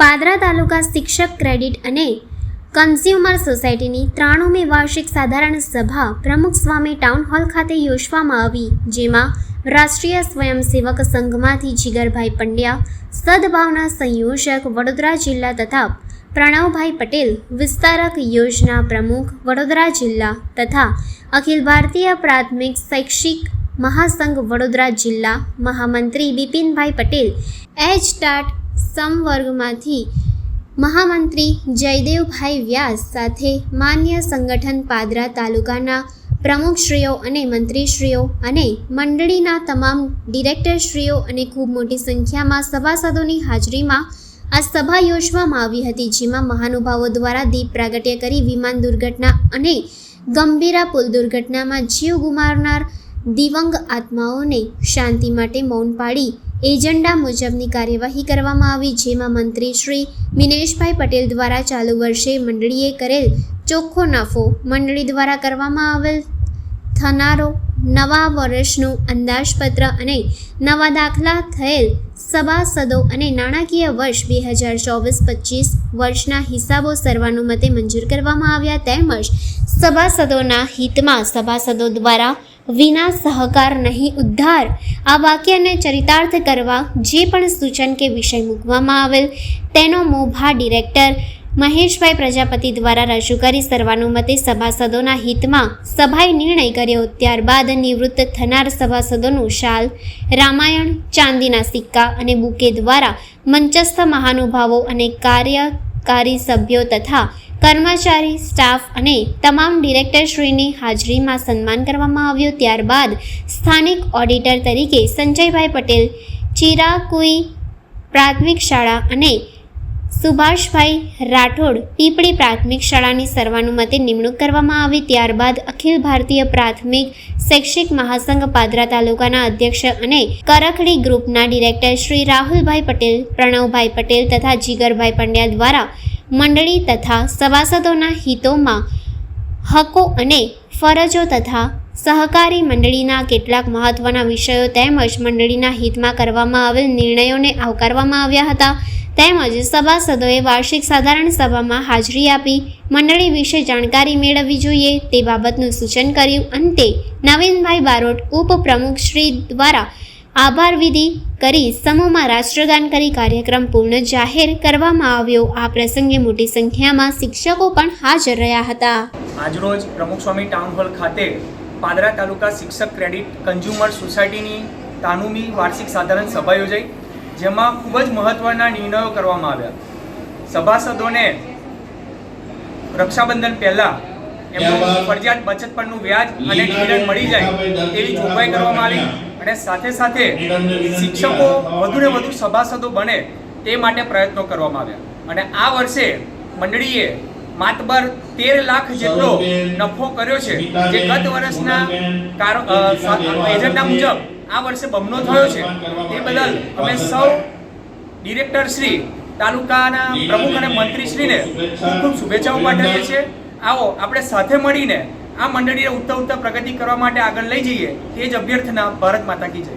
પાદરા તાલુકા શિક્ષક ક્રેડિટ અને કન્ઝ્યુમર સોસાયટીની ત્રાણુમી વાર્ષિક સાધારણ સભા પ્રમુખ સ્વામી ટાઉન હોલ ખાતે યોજવામાં આવી, જેમાં રાષ્ટ્રીય સ્વયંસેવક સંઘમાંથી જીગરભાઈ પંડ્યા, સદભાવના સંયોજક વડોદરા જિલ્લા તથા પ્રણવભાઈ પટેલ, વિસ્તારક યોજના પ્રમુખ વડોદરા જિલ્લા તથા અખિલ ભારતીય પ્રાથમિક શૈક્ષિક મહાસંઘ વડોદરા જિલ્લા મહામંત્રી બિપિનભાઈ પટેલ, એચ. ટાટ સંવર્ગમાંથી મહામંત્રી જયદેવભાઈ વ્યાસ સાથે માન્ય સંગઠન પાદરા તાલુકાના પ્રમુખશ્રીઓ અને મંત્રીશ્રીઓ અને મંડળીના તમામ ડિરેક્ટરશ્રીઓ અને ખૂબ મોટી સંખ્યામાં સભાસદોની હાજરીમાં આ સભા યોજવામાં આવી હતી, જેમાં મહાનુભાવો દ્વારા દીપ પ્રાગટ્ય કરી વિમાન દુર્ઘટના અને ગંભીરા પુલ દુર્ઘટનામાં જીવ ગુમાવનાર દિવંગ આત્માઓને શાંતિ માટે મૌન પાડી એજન્ડા મુજબની કાર્યવાહી કરવામાં આવી, જેમાં મંત્રી શ્રી મિનેશભાઈ પટેલ દ્વારા ચાલુ વર્ષે મંડળીએ કરેલ ચોખ્ખો નફો મંડળી દ્વારા કરવામાં આવેલ થનારો નવા વર્ષનું અંદાજપત્ર અને નવા દાખલા થયેલ સભાસદો અને નાણાકીય વર્ષ બે હજાર ચોવીસ પચીસ વર્ષના હિસાબો સર્વાનુમતે મંજૂર કરવામાં આવ્યા. તેમજ સભાસદોના હિતમાં સભાસદો દ્વારા વિના સહકાર નહીં ઉદ્ધાર. આ વાક્યને ચરિતાર્થ કરવા જે પણ સૂચન કે વિષય મૂકવામાં આવેલ, તેનો મોભા ડિરેક્ટર મહેશભાઈ પ્રજાપતિ દ્વારા રજૂ કરી સર્વાનુમતે સભાસદોના હિતમાં સભાએ નિર્ણય કર્યો. ત્યારબાદ નિવૃત્ત થનાર સભાસદોનું શાલ, રામાયણ, ચાંદીના સિક્કા અને બુકે દ્વારા મંચસ્થ મહાનુભાવો અને કાર્યકારી સભ્યો તથા કર્મચારી, સ્ટાફ અને તમામ ડિરેક્ટરશ્રીની હાજરીમાં સન્માન કરવામાં આવ્યું. ત્યારબાદ સ્થાનિક ઓડિટર તરીકે સંજયભાઈ પટેલ, ચિરાકુઈ પ્રાથમિક શાળા અને સુભાષભાઈ રાઠોડ પીપળી પ્રાથમિક શાળાની સર્વાનુમતે નિમણૂક કરવામાં આવી. ત્યારબાદ અખિલ ભારતીય પ્રાથમિક શૈક્ષિક મહાસંઘ પાદરા તાલુકાના અધ્યક્ષ અને કરખડી ગ્રુપના ડિરેક્ટર શ્રી રાહુલભાઈ પટેલ, પ્રણવભાઈ પટેલ તથા જીગરભાઈ પંડ્યા દ્વારા મંડળી તથા સભાસદોના હિતોમાં હકો અને ફરજો તથા સહકારી મંડળીના કેટલાક મહત્વના વિષયો તેમજ મંડળીના હિતમાં કરવામાં આવેલ નિર્ણયોને આવકારવામાં આવ્યા હતા. તેમજ સભાસદોએ વાર્ષિક સાધારણ સભામાં હાજરી આપી મંડળી વિશે જાણકારી મેળવવી જોઈએ તે બાબતનું સૂચન કર્યું. અંતે નવીનભાઈ બારોટ, ઉપપ્રમુખ શ્રી દ્વારા આભાર વિધિ કરી સમૂહમાં રાષ્ટ્રગાન કરી કાર્યક્રમ પૂર્ણ જાહેર કરવામાં આવ્યો. આ પ્રસંગે મોટી સંખ્યામાં શિક્ષકો પણ હાજર રહ્યા હતા. આજરોજ પ્રમુખ સ્વામી ટાઉન હોલ ખાતે પાદરા તાલુકા શિક્ષક ક્રેડિટ કન્ઝ્યુમર સોસાયટીની તાનુમી વાર્ષિક સાધારણ સભા યોજાઈ, જેમાં ખૂબ જ મહત્ત્વના નિર્ણયો કરવામાં આવ્યા. સભાસદોને રક્ષાબંધન પહેલાં એમનું ફરજિયાત બચત પરનું વ્યાજ અને ડિવિડન્ડ મળી જાય તેવી જોગવાઈ કરવામાં આવી. અને સાથે સાથે શિક્ષકો વધુને વધુ સભાસદો બને તે માટે પ્રયત્નો કરવામાં આવ્યા. અને આ વર્ષે મંડળીએ માતબર તેર લાખ જેટલો નફો કર્યો છે જે ગત વર્ષના એજન્ડા મુજબ આ વર્ષે બમણો થયો છે. તે બદલ અમે સૌ ડિરેક્ટર શ્રી તાલુકાના પ્રમુખ અને મંત્રીશ્રીને ખૂબ ખૂબ શુભેચ્છાઓ પાઠવીએ છીએ. આવો, આપણે સાથે મળીને આ મંડળીને ઉત્તર ઉત્તર પ્રગતિ કરવા માટે આગળ લઈ જઈએ, તે જ અભ્યર્થના ભારત માતા કી જય.